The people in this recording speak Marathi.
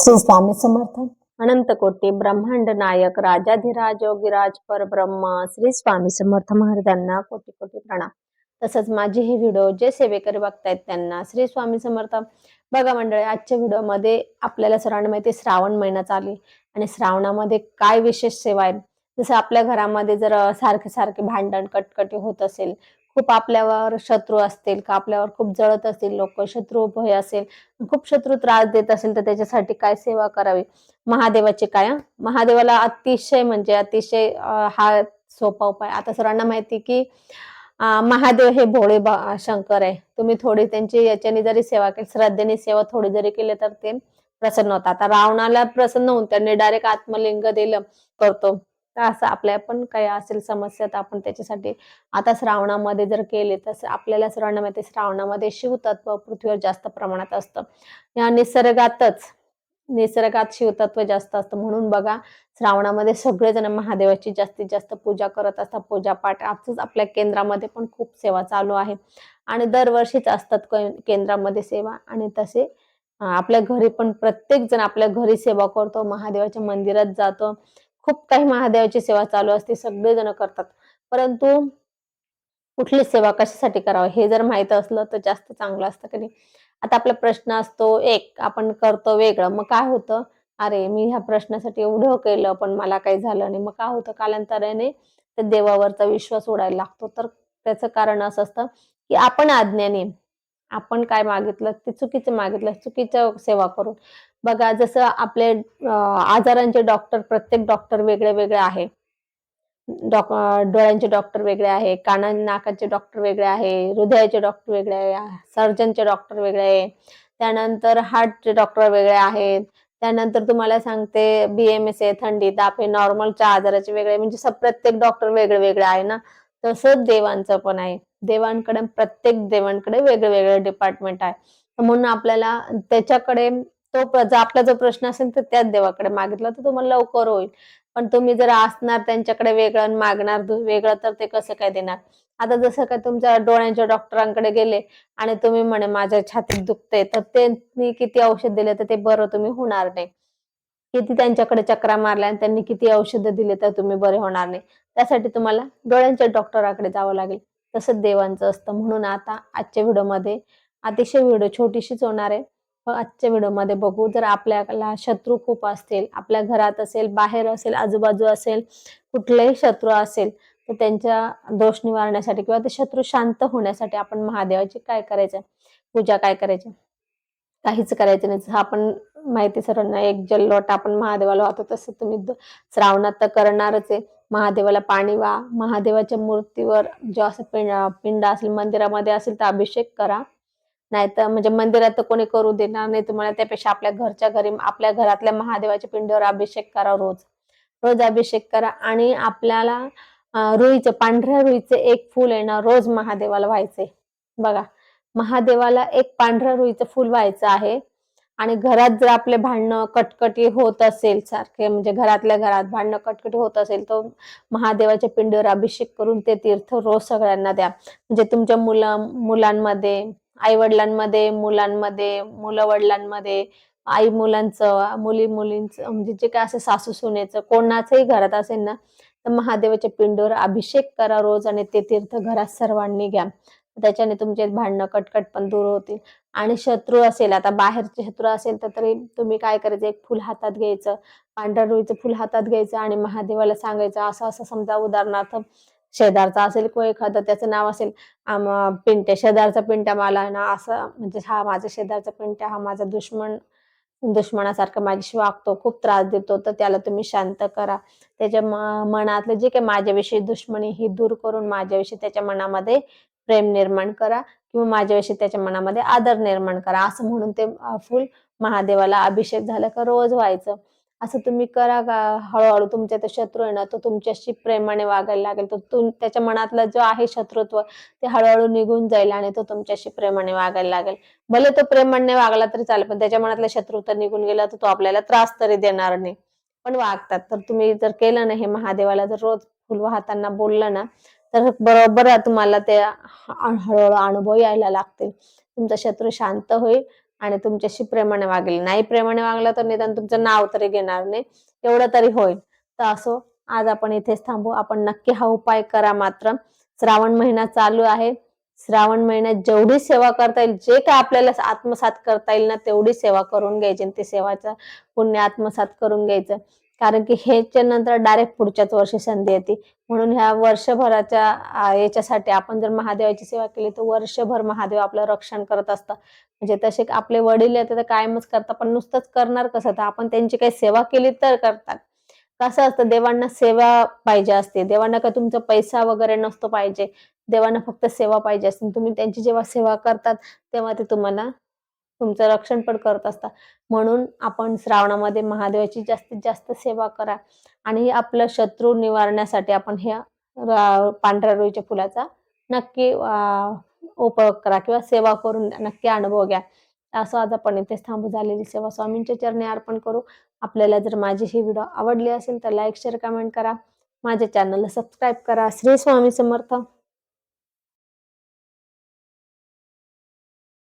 श्री स्वामी समर्थ अनंत कोटी ब्रह्मांड नायक राजाधिराज योगीराज परब्रह्म श्री स्वामी समर्थ महाराजांना कोटी कोटी प्रणाम. तसंच माझे हे व्हिडिओ जे सेवेकरी बघतायत त्यांना श्री स्वामी समर्थ. बघा मंडळी आजच्या व्हिडिओमध्ये आपल्याला सर्वांना माहिती श्रावण महिना चालू आणि श्रावणामध्ये काय विशेष सेवा आहे जसं आपल्या घरामध्ये जर सारखे सारखे भांडण कटकटी होत असेल खूप आपल्यावर शत्रू असतील का आपल्यावर खूप जळत असतील लोक शत्रू उभय असेल खूप शत्रू त्रास देत असेल तर त्याच्यासाठी काय सेवा करावी? महादेवाची काय महादेवाला अतिशय म्हणजे अतिशय हा सोपा उपाय. आता सरांना माहिती की महादेव हे भोळे शंकर आहे. तुम्ही थोडी त्यांची याच्याने जरी सेवा केली श्रद्धेने सेवा थोडी जरी केली तर ते प्रसन्न होतात. आता रावणाला प्रसन्न होऊन त्यांनी डायरेक्ट आत्मलिंग दिलं करतो. तर असं आपल्या पण काही असेल समस्या तर आपण त्याच्यासाठी आता श्रावणामध्ये जर केले तर आपल्याला सर्वांना माहिती श्रावणामध्ये शिवतत्व पृथ्वीवर जास्त प्रमाणात असतं. या निसर्गातच निसर्गात शिवतत्व जास्त असतं. म्हणून बघा श्रावणामध्ये सगळेजण महादेवाची जास्तीत जास्त पूजा करत असतात. पूजापाठ आजच आपल्या केंद्रामध्ये पण खूप सेवा चालू आहे. आणि दरवर्षीच असतात केंद्रामध्ये सेवा. आणि तसे आपल्या घरी पण प्रत्येक जण आपल्या घरी सेवा करतो. महादेवाच्या मंदिरात जातो. खूप काही महादेवाची सेवा चालू असते सगळेजण करतात. परंतु कुठली सेवा कशासाठी करावं हे जर माहीत असलं तर जास्त चांगलं असतं की नाही? आता आपला प्रश्न असतो एक आपण करतो वेगळं मग काय होतं? अरे मी ह्या प्रश्नासाठी एवढं केलं पण मला काही झालं नाही. मग काय होतं? कालांतराने देवावरचा विश्वास उडायला लागतो. तर त्याचं कारण असं असतं की आपण आज्ञाने आपण काय मागितलं ते चुकीचं मागितलं चुकीचं सेवा करून. बघा जसं आपले आजारांचे डॉक्टर प्रत्येक डॉक्टर वेगळे वेगळे आहे डॉक डोळ्यांचे डॉक्टर वेगळे आहे काना नाकाचे डॉक्टर वेगळे आहे हृदयाचे डॉक्टर वेगळे आहे सर्जनचे डॉक्टर वेगळे आहे. त्यानंतर हार्टचे डॉक्टर वेगळे आहेत. त्यानंतर तुम्हाला सांगते बीएमएस आहे थंडी ताप हे नॉर्मलच्या आजाराचे वेगळे म्हणजे प्रत्येक डॉक्टर वेगळे वेगळे आहे ना? तसंच देवांचं पण आहे. देवांकडे प्रत्येक देवांकडे वेगळे वेगळे डिपार्टमेंट आहे. म्हणून आपल्याला त्याच्याकडे तो आपला जो प्रश्न असेल तर त्याच देवाकडे मागितला तर तुम्हाला लवकर होईल. पण तुम्ही जर असणार त्यांच्याकडे वेगळं आणि मागणार वेगळं तर ते कसं काय देणार? आता जसं काय तुमच्या डोळ्यांच्या डॉक्टरांकडे गेले आणि तुम्ही म्हणे माझ्या छातीत दुखते तर त्यांनी किती औषध दिले तर ते बरं तुम्ही होणार नाही. किती त्यांच्याकडे चक्रा मारल्या आणि त्यांनी किती औषधं दिले तर तुम्ही बरे होणार नाही. त्यासाठी तुम्हाला डोळ्यांच्या डॉक्टराकडे जावं लागेल. तसंच देवांचं असतं. म्हणून आता आजच्या व्हिडिओमध्ये अतिशय व्हिडिओ छोटीशीच होणार आहे. आजच्या व्हिडिओमध्ये बघू जर आपल्याला शत्रू खूप असतील आपल्या घरात असेल बाहेर असेल आजूबाजू असेल कुठलेही शत्रू असेल तर त्यांच्या दोष निवारण्यासाठी किंवा ते शत्रू शांत होण्यासाठी आपण महादेवाची काय करायचं? पूजा काय करायची? काहीच करायचं नाही. जसं आपण माहिती सर्वांना एक जल्लोट आपण महादेवाला वाहतो तसं तुम्ही श्रावणात तर करणारच आहे. महादेवाला पाणी वा महादेवाच्या मूर्तीवर जो असं पिंड पिंड असेल मंदिरामध्ये असेल तर अभिषेक करा. नाहीतर म्हणजे मंदिरात तर कोणी करू देणार नाही तुम्हाला त्यापेक्षा आपल्या घरच्या घरी आपल्या घरातल्या महादेवाच्या पिंडीवर अभिषेक करा रोज. रोज अभिषेक करा आणि आपल्याला रुईचं पांढऱ्या रुईचं एक फुल आहे ना रोज महादेवाला व्हायचंय. बघा महादेवाला एक पांढऱ्या रुईचं फुल व्हायचं आहे. आणि घरात जर आपले भांडणं कटकटी होत असेल सारखे म्हणजे घरातल्या घरात भांडणं कटकटी होत असेल तर महादेवाच्या पिंडीवर अभिषेक करून ते तीर्थ रोज सगळ्यांना द्या. म्हणजे तुमच्या मुलं मुलांमध्ये आई वडिलांमध्ये मुलांमध्ये मुलं वडिलांमध्ये आई मुलांचं मुली मुलींचं म्हणजे जे काय असं सासू सुनेचं कोणाचंही घरात असेल ना तर महादेवाच्या पिंडीवर अभिषेक करा रोज आणि ते तीर्थ घरात सर्वांनी घ्या. त्याच्याने तुमचे भांडणं कटकट पण दूर होतील. आणि शत्रू असेल आता बाहेरचे शत्रू असेल तर तरी तुम्ही काय करायचं? एक फुल हातात घ्यायचं पांढऱ्या रुईचं फुल हातात घ्यायचं आणि महादेवाला सांगायचं असं असं समजा उदाहरणार्थ शेजारचा असेल किंवा एखादं त्याचं नाव असेल पिंट्या शेजारचा पिंट्या मला ना असं म्हणजे हा माझा शेजारचा पिंट्या हा माझा दुश्मन दुश्मनासारखं माझ्याशी वागतो खूप त्रास देतो तर त्याला तुम्ही शांत करा. त्याच्या मनातलं जे काही माझ्याविषयी दुश्मनी ही दूर करून माझ्याविषयी त्याच्या मनामध्ये प्रेम निर्माण करा किंवा माझ्याविषयी त्याच्या मनामध्ये आदर निर्माण करा. असं म्हणून ते फुल महादेवाला अभिषेक झाला का रोज व्हायचं. असं तुम्ही करा का? हळूहळू तुमच्या ते शत्रू आहे ना तो तुमच्याशी प्रेमाने वागायला लागेल. तो तुम त्याच्या मनातला जो आहे शत्रुत्व ते हळूहळू निघून जाईल आणि तो तुमच्याशी प्रेमाने वागायला लागेल. भले तो प्रेमाने वागला तरी चालेल पण त्याच्या मनातला शत्रू तर निघून गेला तर तो आपल्याला त्रास तरी देणार नाही. पण वागतात. तर तुम्ही जर केलं ना हे महादेवाला जर रोज फुल वाहताना बोललं ना तर बरोबर तुम्हाला ते हळूहळू अनुभव यायला लागतील. तुमचा शत्रू शांत होईल आणि तुमच्याशी प्रेमाने वागेल. नाही प्रेमाने वागला तर निदान तुमचं नाव तरी घेणार नाही. एवढं तरी होईल. तर असो आज आपण इथेच थांबू. आपण नक्की हा उपाय करा मात्र. श्रावण महिना चालू आहे. श्रावण महिन्यात जेवढी सेवा करता येईल जे काय आपल्याला आत्मसात करता येईल ना तेवढी सेवा करून घ्यायची आणि ते सेवाचं पुण्य आत्मसात करून घ्यायचं. कारण की ह्याच्या नंतर डायरेक्ट पुढच्याच वर्षी संधी येते. म्हणून ह्या वर्षभराच्या याच्यासाठी आपण जर महादेवाची सेवा केली तर वर्षभर महादेव आपलं रक्षण करत असतं म्हणजे तसे आपले वडील येते तर कायमच करतात पण नुसतंच करणार कसं? तर आपण त्यांची काही सेवा केली तर करतात. कसं असतं देवांना सेवा पाहिजे असते. देवांना काय तुमचा पैसा वगैरे नसतो पाहिजे. देवांना फक्त सेवा पाहिजे असते. तुम्ही त्यांची जेव्हा सेवा करतात तेव्हा ते तुम्हाला तुमचं रक्षण पण करत असतात. म्हणून आपण श्रावणामध्ये महादेवाची जास्तीत जास्त सेवा करा. आणि आपलं शत्रू निवारण्यासाठी आपण ह्या पांढऱ्या रुईच्या फुलाचा नक्की उपयोग करा किंवा सेवा करून नक्की अनुभव घ्या. असं आज आपण इथे थांबू झालेली सेवा स्वामींच्या चरणी अर्पण करू. आपल्याला जर माझी ही व्हिडिओ आवडली असेल तर लाईक शेअर कमेंट करा. माझ्या चॅनलला सबस्क्राईब करा. श्री स्वामी समर्थ.